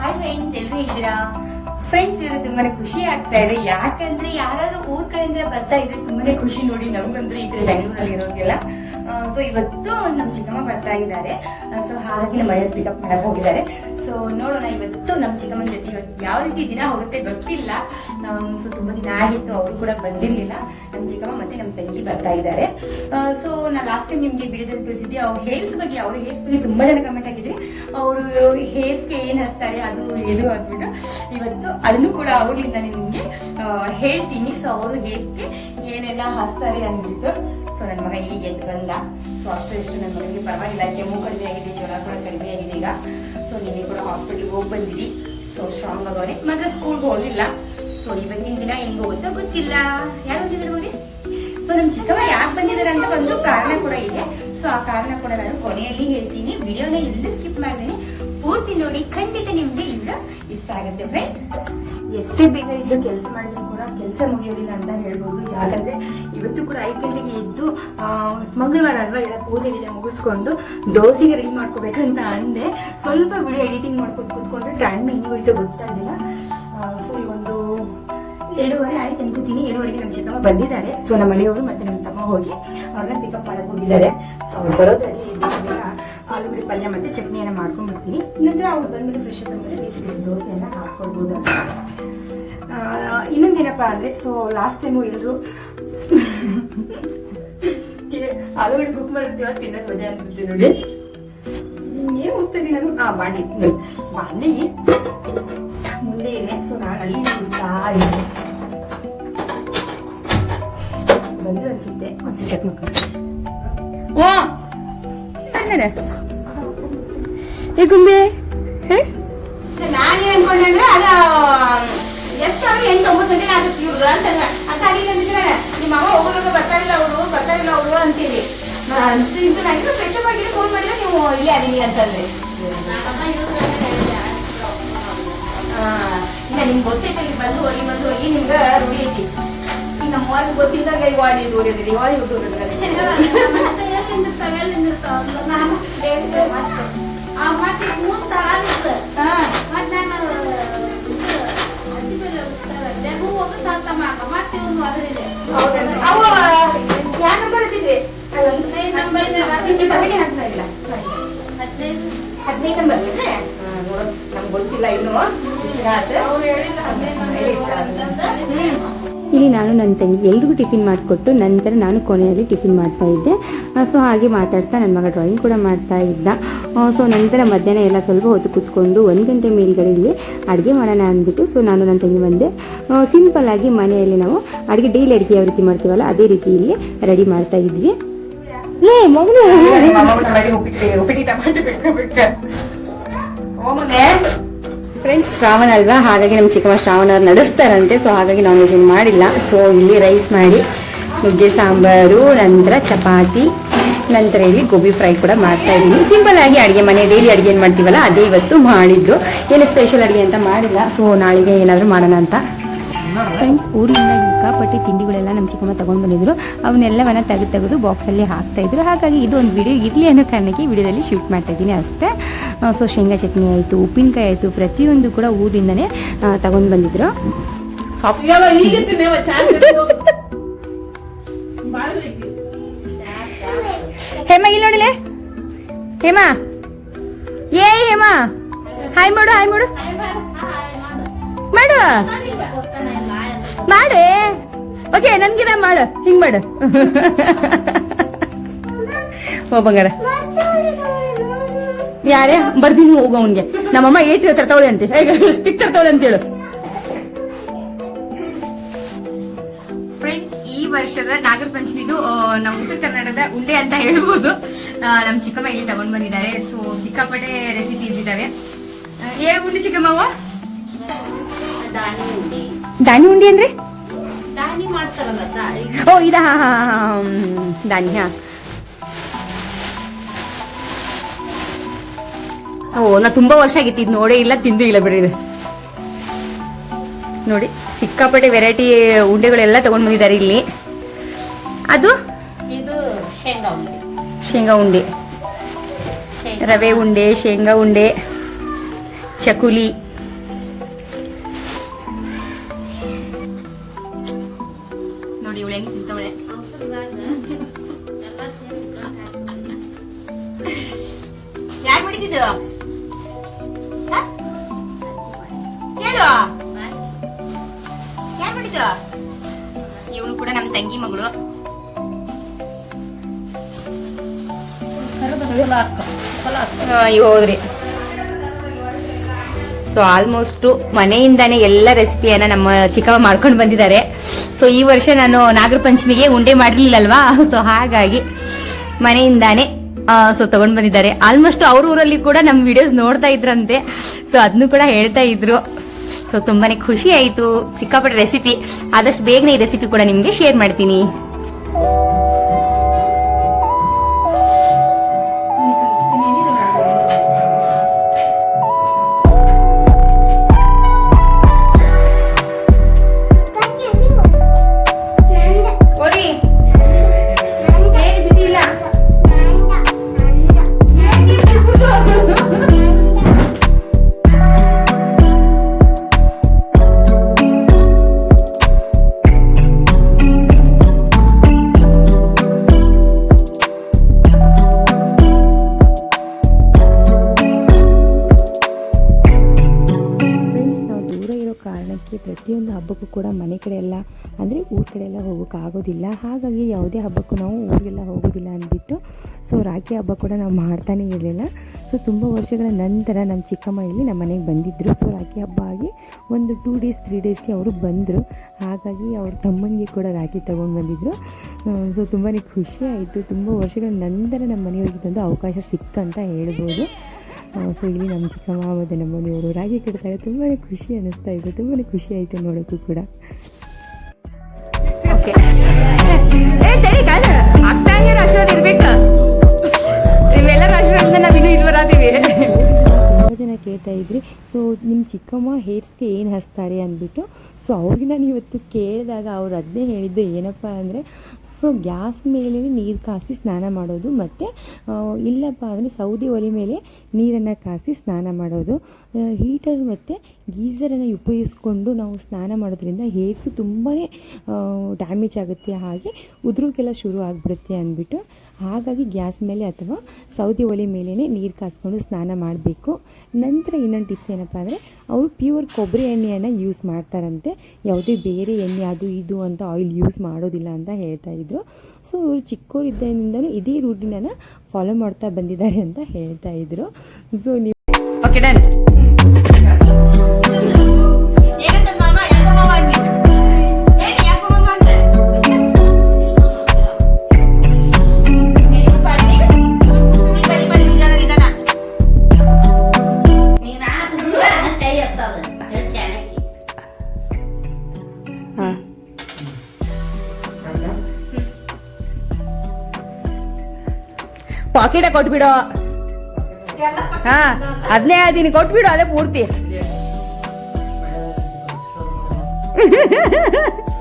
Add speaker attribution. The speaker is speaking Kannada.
Speaker 1: ಹಾಯ್ ಫ್ರೆಂಡ್ಸ್ ಎಲ್ರು ಹೇಗಿದ್ದೀರಾ? ಫ್ರೆಂಡ್ಸ್ ಇದು ತುಂಬಾನೇ ಖುಷಿ ಆಗ್ತಾ ಇದೆ. ಯಾಕಂದ್ರೆ ಯಾರಾದ್ರೂ ಊರ್ ಕಡೆಯಿಂದ ಬರ್ತಾ ಇದ್ರೆ ತುಂಬಾನೇ ಖುಷಿ ನೋಡಿ ನಮ್ಗಂದ್ರೆ ಈ ಕಡೆ ಬೆಂಗಳೂರಲ್ಲಿ ಇರೋರಿಗೆಲ್ಲ. ಸೊ ಇವತ್ತು ನಮ್ಮ ಚಿಕ್ಕಮ್ಮ ಬರ್ತಾ ಇದ್ದಾರೆ. ಸೊ ಹಾಗಾಗಿ ನಮ್ಮ ಮನೆಯಲ್ಲಿ ಪಿಕಪ್ ಮಾಡಕ್ ಹೋಗಿದ್ದಾರೆ. ಸೊ ನೋಡೋಣ ಇವತ್ತು ನಮ್ಮ ಚಿಕ್ಕಮ್ಮನ ಜೊತೆ ಇವತ್ತು ಯಾವ ರೀತಿ ದಿನ ಹೋಗುತ್ತೆ ಗೊತ್ತಿಲ್ಲ. ಸೊ ತುಂಬಾ ದಿನ ಆಗಿತ್ತು, ಅವರು ಕೂಡ ಬಂದಿರ್ಲಿಲ್ಲ. ನಮ್ಮ ಚಿಕ್ಕಮ್ಮ ಮತ್ತೆ ನಮ್ಮ ತಂಗಿ ಬರ್ತಾ ಇದ್ದಾರೆ. ಸೊ ನಾನು ಲಾಸ್ಟ್ ಟೈಮ್ ನಿಮ್ಗೆ ವಿಡಿಯೋದಲ್ಲಿ ತಿಳಿಸಿದ್ದೆ ಅವ್ರ ಹೇರ್ಸ್ ಬಗ್ಗೆ, ಅವ್ರ ಹೇರ್ಸ್ ಬಗ್ಗೆ ತುಂಬಾ ಜನ ಕಮೆಂಟ್ ಅವ್ರು, ಅವರು ಹೇರ್ಸ್ಗೆ ಏನ್ ಹಚ್ತಾರೆ, ಅದು ಇದು ಅಂದ್ಬಿಟ್ಟು ಇವತ್ತು ಅದನ್ನು ಕೂಡ ಅವರಿಂದ ನಿಮ್ಗೆ ಹೇಳ್ತೀನಿ. ಸೊ ಅವರು ಹೇರ್ಸ್ಗೆ ಏನೆಲ್ಲ ಹಚ್ತಾರೆ ಅಂದ್ಬಿಟ್ಟು ಸೊ ನನ್ನ ಮಗ ಈಗ ಎದ್ದು ಬಂದ. ಸೊ ಅಷ್ಟು ಇಷ್ಟು ನನ್ನ ಮಗನಿಗೆ ಪರವಾಗಿಲ್ಲ. ಕೆಮ್ಮು ಕಡಿಮೆ ಆಗಿದೆ, ಜ್ವರ ಕೂಡ ಕಡಿಮೆ ಆಗಿದೆ ಈಗ. ಸೊ ನಿನ್ನೆ ಕೂಡ ಹಾಸ್ಪಿಟಲ್ಗೆ ಹೋಗಿ ಬಂದಿದ್ವಿ ಸೊ ಸ್ಟ್ರಾಂಗ್ ಆಗೋನೆ ಮತ್ತೆ ಸ್ಕೂಲ್ಗೆ ಹೋಗಿಲ್ಲ ಸೊ ಇವತ್ತಿನ ದಿನ ಹೆಂಗ್ ಹೋಗುತ್ತೋ ಗೊತ್ತಿಲ್ಲ. ಯಾರು ಹೋಗಿದ್ರು ನೋಡಿ? ಸೊ ನಮ್ಮ ಚಿಕ್ಕಮ್ಮ ಯಾಕೆ ಬಂದಿದ್ದಾರೆ ಅಂತ ಒಂದು ಕಾರಣ ಕೂಡ ಇದೆ. ಸೊ ಆ ಕಾರಣ ಕೂಡ ನಾನು ಕೊನೆಯಲ್ಲಿ ಹೇಳ್ತೀನಿ. ವಿಡಿಯೋನ ಇಲ್ಲಿ ಸ್ಕಿಪ್ ಮಾಡ್ತೀನಿ. ಪೂರ್ತಿ ನೋಡಿ, ಖಂಡಿತ ನಿಮ್ಗೆ ಇಲ್ಲ ಇಷ್ಟ ಆಗುತ್ತೆ ಫ್ರೆಂಡ್ಸ್ ಎಷ್ಟೇ ಬೇಗ ಇದ್ದು ಕೆಲಸ ಮಾಡಿದ್ರು ಕೂಡ ಕೆಲಸ ಮುಗಿಯೋದಿಲ್ಲ ಅಂತ ಹೇಳ್ಬೋದು. ಯಾಕಂದ್ರೆ ಇವತ್ತು ಕೂಡ ಐದು ಗಂಟೆಗೆ ಇದ್ದು ಮಂಗಳವಾರ ಅಲ್ವಾ ಎಲ್ಲ ಪೂಜೆ ಗೀಜೆ ಮುಗಿಸ್ಕೊಂಡು ದೋಸೆಗೆ ರೆಡಿ ಮಾಡ್ಕೋಬೇಕಂತ ಅಂದೆ. ಸ್ವಲ್ಪ ವಿಡಿಯೋ ಎಡಿಟಿಂಗ್ ಮಾಡ್ಕೊಂಡು ಕೂತ್ಕೊಂಡ್ರೆ ಟೈಮ್ ಹೆಂಗೋಯ್ತು ಗೊತ್ತಾಗಿಲ್ಲ ಸೊ ಈ ಒಂದು ಎರಡೂವರೆ ಆಯ್ತು ಅನ್ಕೋತೀನಿ. ಏಳುವರೆಗೆ ನಮ್ಮ ಚಿಕ್ಕಮ್ಮ ಬಂದಿದ್ದಾರೆ. ಸೊ ನಮ್ಮ ಮನೆಯವರು ಮತ್ತೆ ನಮ್ಮ ತಮ್ಮ ಹೋಗಿ ಅವ್ರನ್ನ ಪಿಕಪ್ ಮಾಡಕ್ ಹೋಗಿದ್ದಾರೆ. ಸೊ ಅವ್ರು ಬರೋದ್ರಲ್ಲಿ ಆಲೂಗಡ್ಡೆ ಪಲ್ಯ ಮತ್ತೆ ಚಟ್ನಿಯನ್ನ ಮಾಡ್ಕೊಂಡ್ಬಿಡ್ತೀನಿ. ನಂತರ ಅವ್ರು ಬಂದ್ಬಿಟ್ಟು ಫ್ರೆಶ್ ಅಪ್ ಬೇಸಿಗೆ ಬಿಸಿ ಬಿಸಿ ದೋಸೆಯನ್ನ ಹಾಕೊಳ್ಬೋದು ಅಂತ. ಆ, ಇನ್ನೊಂದೇನಪ್ಪ ಅಂದ್ರೆ ಸೊ ಲಾಸ್ಟ್ ಟೈಮು ಎಲ್ಲರೂ ಆಲೂಗಡ್ಡೆ ಕುಕ್ ಮಾಡಿರ್ತೀವ ತಿನ್ನೋದು ಮಜಾ ಅನ್ಸುತ್ತೆ ನೋಡಿ. ಏನು ಹೋಗ್ತಾ ಇದ್ದೀನಿ ನಾನು? ಆ ಬಾಣಿ ಬಾಣಿ ಮುಂದೆ ಇದೆ ಸೊ ನಾನು ಅಲ್ಲಿ ಸಾರಿ. ಬಂದು ಅನ್ಸುತ್ತೆ ಒಂದು ಚೆಕ್ ಮಾಡ್ಕೊಂಡು ಓ! ಕನ್ನಡ ಏ ಗುಂಬೆ ಹೇ?
Speaker 2: ನಾನೇ ಅನ್ಕೊಂಡೆ ಅಂದ್ರೆ ಅದ ಎಷ್ಟು ಅವ್ರು ಎಂಟು ಒಂಬತ್ತು ಗಂಟೆ ಆಗುತ್ತೆ ಇವ್ರು ಅಂತ ಅಂತ ಅಂದಿದ್ರೆ ನಿಮ್ಮ ಅಮ್ಮ ಹೋಗೋದ್ರಾಗ ಬರ್ತಾರಿಲ್ಲ ಅವರು ಬರ್ತಾರಿಲ್ಲ ಅವರು ಅಂತೀರಿ. ನನಗೆ ಫ್ರೆಶ್ ಅಪ್ ಆಗಿ ಫೋನ್ ಮಾಡಿದ್ರೆ ನೀವು ಇಲ್ಲೇ ಅದೀನಿ ಅಂತಂದ್ರೆ ಆ, ಇಲ್ಲ ನಿಮ್ಗೆ ಗೊತ್ತೈತೆ ಇಲ್ಲಿ ಬಂದು ಹೋಗಿ ಬಂದು ಹೋಗಿ ನಿಮ್ಗೆ ರೂಢಿ ಐತಿ. ಈಗ ನಮ್ಮ ಅವ್ರಿಗೆ ಗೊತ್ತಿದ್ದಾಗ ದೂರ ದೂರಿದ್ರಿ ಇವಾಗ ಅವ ಯಾವ ನಂಬರ್ ಹತ್ತಿದ್ರಿ ಹದಿನೈದು ನಂಬರ್ ನಮ್ಗೆ ಗೊತ್ತಿಲ್ಲ ಇನ್ನು. ಇಷ್ಟ ನಂಬರ್ ಹ್ಮ್.
Speaker 3: ಇಲ್ಲಿ ನಾನು ನನ್ನ ತಂಗಿ ಎಲ್ರಿಗೂ ಟಿಫಿನ್ ಮಾಡಿಕೊಟ್ಟು ನಂತರ ನಾನು ಕೊನೆಯಲ್ಲಿ ಟಿಫಿನ್ ಮಾಡ್ತಾ ಇದ್ದೆ ಸೊ ಹಾಗೆ ಮಾತಾಡ್ತಾ ನನ್ನ ಮಗ ಡ್ರಾಯಿಂಗ್ ಕೂಡ ಮಾಡ್ತಾ ಇದ್ದ ಸೊ ನಂತರ ಮಧ್ಯಾಹ್ನ ಎಲ್ಲ ಸ್ವಲ್ಪ ಹೊತ್ತು ಕೂತ್ಕೊಂಡು ಒಂದು ಗಂಟೆ ಮೇಲ್ಗಡೆ ಇಲ್ಲಿ ಅಡುಗೆ ಮಾಡೋಣ ಅಂದ್ಬಿಟ್ಟು ಸೊ ನಾನು ನನ್ನ ತಂಗಿ ಬಂದೆ ಸಿಂಪಲ್ ಆಗಿ ಮನೆಯಲ್ಲಿ ನಾವು ಅಡುಗೆ ಡೈಲಿ ಅಡುಗೆ ಯಾವ ರೀತಿ ಮಾಡ್ತೀವಲ್ಲ ಅದೇ ರೀತಿ ಇಲ್ಲಿ ರೆಡಿ ಮಾಡ್ತಾ ಇದ್ವಿ ಲೇ ಮಗನು
Speaker 1: ನಿಮ್ಮ
Speaker 3: ಫ್ರೆಂಡ್ಸ್ ಶ್ರಾವಣ ಅಲ್ವಾ? ಹಾಗಾಗಿ ನಮ್ಮ ಚಿಕ್ಕಮ್ಮ ಶ್ರಾವಣ ಅವ್ರು ನಡೆಸ್ತಾರಂತೆ. ಸೊ ಹಾಗಾಗಿ ನಾನ್ ವೆಜ್ ಮಾಡಿಲ್ಲ. ಸೊ ಇಲ್ಲಿ ರೈಸ್ ಮಾಡಿ ನುಗ್ಗೆ ಸಾಂಬಾರು, ನಂತರ ಚಪಾತಿ, ನಂತರ ಇಲ್ಲಿ ಗೋಬಿ ಫ್ರೈ ಕೂಡ ಮಾಡ್ತಾ ಇದ್ದೀನಿ. ಸಿಂಪಲ್ ಆಗಿ ಅಡುಗೆ ಮನೆ ಡೈಲಿ ಅಡುಗೆ ಏನು ಮಾಡ್ತೀವಲ್ಲ, ಅದೇ ಇವತ್ತು ಮಾಡಿದ್ದು. ಏನು ಸ್ಪೆಷಲ್ ಅಡುಗೆ ಅಂತ ಮಾಡಿಲ್ಲ. ಸೊ ನಾಳೆಗೆ ಏನಾದರೂ ಮಾಡೋಣ ಅಂತ ಫ್ರೆಂಡ್ಸ್ ಊರಿಂದ ಸಿಕ್ಕಾಪಟ್ಟೆ ತಿಂಡಿಗಳೆಲ್ಲ ನಮ್ಮ ಚಿಕ್ಕಮ್ಮ ತಗೊಂಡು ಬಂದಿದ್ರು. ಅವನ್ನೆಲ್ಲವನ್ನ ತೆಗೆದು ತೆಗೆದು ಬಾಕ್ಸಲ್ಲಿ ಹಾಕ್ತಾ ಇದ್ರು. ಹಾಗಾಗಿ ಇದು ಒಂದು ವಿಡಿಯೋ ಇರಲಿ ಅನ್ನೋ ಕಾರಣಕ್ಕೆ ವಿಡಿಯೋದಲ್ಲಿ ಶೂಟ್ ಮಾಡ್ತಾ ಇದ್ದೀನಿ ಅಷ್ಟೇ. ಸೊ ಶೇಂಗಾ ಚಟ್ನಿ ಆಯಿತು ಉಪ್ಪಿನಕಾಯಿ ಆಯಿತು ಪ್ರತಿಯೊಂದು ಕೂಡ ಊರಿಂದನೇ ತಗೊಂಡು ಬಂದಿದ್ರು. ಹೇಮ ಇಲ್ಲಿ ನೋಡಿಲೆ? ಹೇಮ? ಏ ಹೇಮ? ಹಾಯ್ ಮಾಡು ಹಾಯ್ ಮಾಡು. ಮಾಡು. ಮಾಡೆ. ಓಕೆ ನನ್ಗಿದ ಮಾಡು. ಹಿಂಗ್ ಮಾಡು. ಓ, ಬಂಗಾರ. ಯಾರೇ? ಬರ್ದಿನಿ ಹೋಗು ಅವನ್ಗೆ. ನಮ್ಮಮ್ಮ ಏಟ್ ತರ್ತಾವಳೆ ಅಂತ. ಸ್ಟಿಕ್ ತರ್ತಾವಳೆ ಅಂತ ಹೇಳು.
Speaker 1: ಈ ವರ್ಷದ ನಾಗರ ಪಂಚಮಿದು ನಮ್ಮ ಉತ್ತರ ಕನ್ನಡದ ಉಂಡೆ ಅಂತ ಹೇಳ್ಬೋದು. ನಮ್ಮ ಚಿಕ್ಕಮ್ಮ ಇಲ್ಲಿ ತಗೊಂಡ್ ಬಂದಿದ್ದಾರೆ. ಸೊ ಸಿಕ್ಕಾಪಟ್ಟೆ ರೆಸಿಪೀಸ್ ಇದಾವೆ. ಏ ಉಂಡೆ ಚಿಕ್ಕಮ್ಮವ
Speaker 3: ದಾನಿ ಉಂಡಿ. ಅಂದ್ರೆ?
Speaker 2: ಮಾಡ್ತಾರಲ್ಲ
Speaker 3: ಓ ಇದ ಹಾ ಹಾ ಹಾ ಹಾ ಓ ನಾ ತುಂಬಾ ವರ್ಷ ಆಗಿತ್ತು ಇದು ನೋಡೇ ಇಲ್ಲ ತಿಂದು ಇಲ್ಲ ಬಿಡ್ರಿ ನೋಡಿ ಸಿಕ್ಕಾಪಟ್ಟೆ ವೆರೈಟಿ ಉಂಡೆಗಳೆಲ್ಲ ತಗೊಂಡ್ ಬಂದಿದ್ದಾರೆ ಇಲ್ಲಿ. ಅದು?
Speaker 2: ಇದು ಶೇಂಗಾ ಉಂಡೆ.
Speaker 1: ಶೇಂಗಾ ಉಂಡೆ. ರವೆ ಉಂಡೆ ಶೇಂಗಾ ಉಂಡೆ ಚಕುಲಿ
Speaker 2: ಬಿಡಿದ್ದು
Speaker 1: ಇವಳು ಕೂಡ ನಮ್ಮ ತಂಗಿ ಮಗಳು. ಹೋದ್ರಿ. ಸೊ ಆಲ್ಮೋಸ್ಟ್ ಮನೆಯಿಂದಾನೇ ಎಲ್ಲ ರೆಸಿಪಿಯನ್ನ ನಮ್ಮ ಚಿಕ್ಕಮ್ಮ ಮಾಡ್ಕೊಂಡು ಬಂದಿದ್ದಾರೆ. ಸೊ ಈ ವರ್ಷ ನಾನು ನಾಗರ ಪಂಚಮಿಗೆ ಉಂಡೆ ಮಾಡಲಿಲ್ಲಲ್ವಾ? ಸೊ ಹಾಗಾಗಿ ಮನೆಯಿಂದಾನೇ ಸೊ ತಗೊಂಡ್ ಬಂದಿದ್ದಾರೆ. ಆಲ್ಮೋಸ್ಟ್ ಅವ್ರ ಊರಲ್ಲಿ ಕೂಡ ನಮ್ಮ ವಿಡಿಯೋಸ್ ನೋಡ್ತಾ ಇದ್ರಂತೆ. ಸೊ ಅದನ್ನು ಕೂಡ ಹೇಳ್ತಾ ಇದ್ರು. ಸೊ ತುಂಬಾನೇ ಖುಷಿ ಆಯ್ತು. ಸಿಕ್ಕಾಪಟ್ಟೆ ರೆಸಿಪಿ ಆದಷ್ಟು ಬೇಗನೆ ಈ ರೆಸಿಪಿ ಕೂಡ ನಿಮ್ಗೆ ಶೇರ್ ಮಾಡ್ತೀನಿ. ಕಾರಣಕ್ಕೆ ಪ್ರತಿಯೊಂದು ಹಬ್ಬಕ್ಕೂ ಕೂಡ ಮನೆ ಕಡೆ ಎಲ್ಲ, ಅಂದರೆ ಊರ ಕಡೆ ಎಲ್ಲ ಹೋಗೋಕೆ ಆಗೋದಿಲ್ಲ. ಹಾಗಾಗಿ ಯಾವುದೇ ಹಬ್ಬಕ್ಕೂ ನಾವು ಊರಿಗೆಲ್ಲ ಹೋಗೋದಿಲ್ಲ ಅಂದ್ಬಿಟ್ಟು ಸೊ ರಾಖಿ ಹಬ್ಬ ಕೂಡ ನಾವು ಮಾಡ್ತಾನೇ ಇರಲಿಲ್ಲ. ಸೊ ತುಂಬ ವರ್ಷಗಳ ನಂತರ ನಮ್ಮ ಚಿಕ್ಕಮ್ಮ ಇಲ್ಲಿ ನಮ್ಮ ಮನೆಗೆ ಬಂದಿದ್ದರು ಸೊ ರಾಖಿ ಹಬ್ಬ ಆಗಿ ಒಂದು ಟೂ ಡೇಸ್ ತ್ರೀ ಡೇಸ್ಗೆ ಅವರು ಬಂದರು. ಹಾಗಾಗಿ ಅವ್ರ ತಮ್ಮನಿಗೆ ಕೂಡ ರಾಖಿ ತೊಗೊಂಡು ಬಂದಿದ್ದರು ಸೊ ತುಂಬಾ ಖುಷಿ ಆಯಿತು. ತುಂಬ ವರ್ಷಗಳ ನಂತರ ನಮ್ಮ ಮನೆಯವ್ರಿಗೆ ತಂದು ಅವಕಾಶ ಸಿಕ್ತು ಅಂತ ಹೇಳ್ಬೋದು. ಸೊ ಇಲ್ಲಿ ನಮ್ಮ ಚಿಕ್ಕಮ್ಮ ಮತ್ತು ನಮ್ಮ ಮನೆಯವರು ರಾಗಿ ಕಟ್ತಾರೆ. ತುಂಬಾ ಖುಷಿ ಅನ್ನಿಸ್ತಾ ಇದೆ. ತುಂಬಾ ಖುಷಿ ಆಯಿತು ನೋಡೋಕ್ಕೂ ಕೂಡ. ಆಶೀರ್ವಾದ ಇರ್ಬೇಕು? ನೀವೆಲ್ಲರ ಆಶೀರ್ವಾದದಿಂದ ನಾವು ಇನ್ನೂ ಇಲ್ಲಿ ಬರಾದೀವಿ ತುಂಬ ಜನ ಕೇಳ್ತಾ ಇದ್ರಿ. ಸೊ ನಿಮ್ಮ ಚಿಕ್ಕಮ್ಮ ಹೇರ್ಸ್ಗೆ ಏನು ಹಚ್ತಾರೆ ಅಂದ್ಬಿಟ್ಟು ಸೊ ಅವ್ರಿಗೆ ನಾನು ಇವತ್ತು ಕೇಳಿದಾಗ ಅವ್ರು ಅದನ್ನೇ ಹೇಳಿದ್ದು ಏನಪ್ಪ ಅಂದರೆ ಸೊ ಗ್ಯಾಸ್ ಮೇಲೆ ನೀರು ಕಾಸಿ ಸ್ನಾನ ಮಾಡೋದು ಮತ್ತು ಇಲ್ಲಪ್ಪ ಅಂದರೆ ಸೌದೆ ಒಲೆ ಮೇಲೆ ನೀರನ್ನು ಕಾಸಿ ಸ್ನಾನ ಮಾಡೋದು ಹೀಟರ್ ಮತ್ತು ಗೀಸರನ್ನು ಉಪಯೋಗಿಸ್ಕೊಂಡು ನಾವು ಸ್ನಾನ ಮಾಡೋದ್ರಿಂದ ಹೇರ್ಸು ತುಂಬಾ ಡ್ಯಾಮೇಜ್ ಆಗುತ್ತೆ. ಹಾಗೆ ಉದುರೋಕ್ಕೆಲ್ಲ ಶುರು ಆಗಿಬಿಡುತ್ತೆ ಅಂದ್ಬಿಟ್ಟು, ಹಾಗಾಗಿ ಗ್ಯಾಸ್ ಮೇಲೆ ಅಥವಾ ಸೌದೆ ಒಲೆ ಮೇಲೇ ನೀರು ಕಾಸ್ಕೊಂಡು ಸ್ನಾನ ಮಾಡಬೇಕು. ನಂತರ ಇನ್ನೊಂದು ಟಿಪ್ಸ್ ಏನಪ್ಪ ಅಂದರೆ, ಅವರು ಪ್ಯೂರ್ ಕೊಬ್ಬರಿ ಎಣ್ಣೆಯನ್ನು ಯೂಸ್ ಮಾಡ್ತಾರಂತೆ. ಯಾವುದೇ ಬೇರೆ ಎಣ್ಣೆ, ಅದು ಇದು ಅಂತ ಆಯಿಲ್ ಯೂಸ್ ಮಾಡೋದಿಲ್ಲ ಅಂತ ಹೇಳ್ತಾ ಇದ್ರು. ಸೊ ಇವರು ಚಿಕ್ಕವರಿದ್ದಾಗಿಂದಲೂ ಇದೇ ರೂಟಿನನ್ನು ಫಾಲೋ ಮಾಡ್ತಾ ಬಂದಿದ್ದಾರೆ ಅಂತ ಹೇಳ್ತಾ ಇದ್ರು. ಸೊ ನೀವು ಪಾಕೆಟ ಕೊಟ್ಬಿಡು. ಹಾ ಅದನ್ನೇ ಅದೀನಿ ಕೊಟ್ಬಿಡು ಅದೇ ಪೂರ್ತಿ.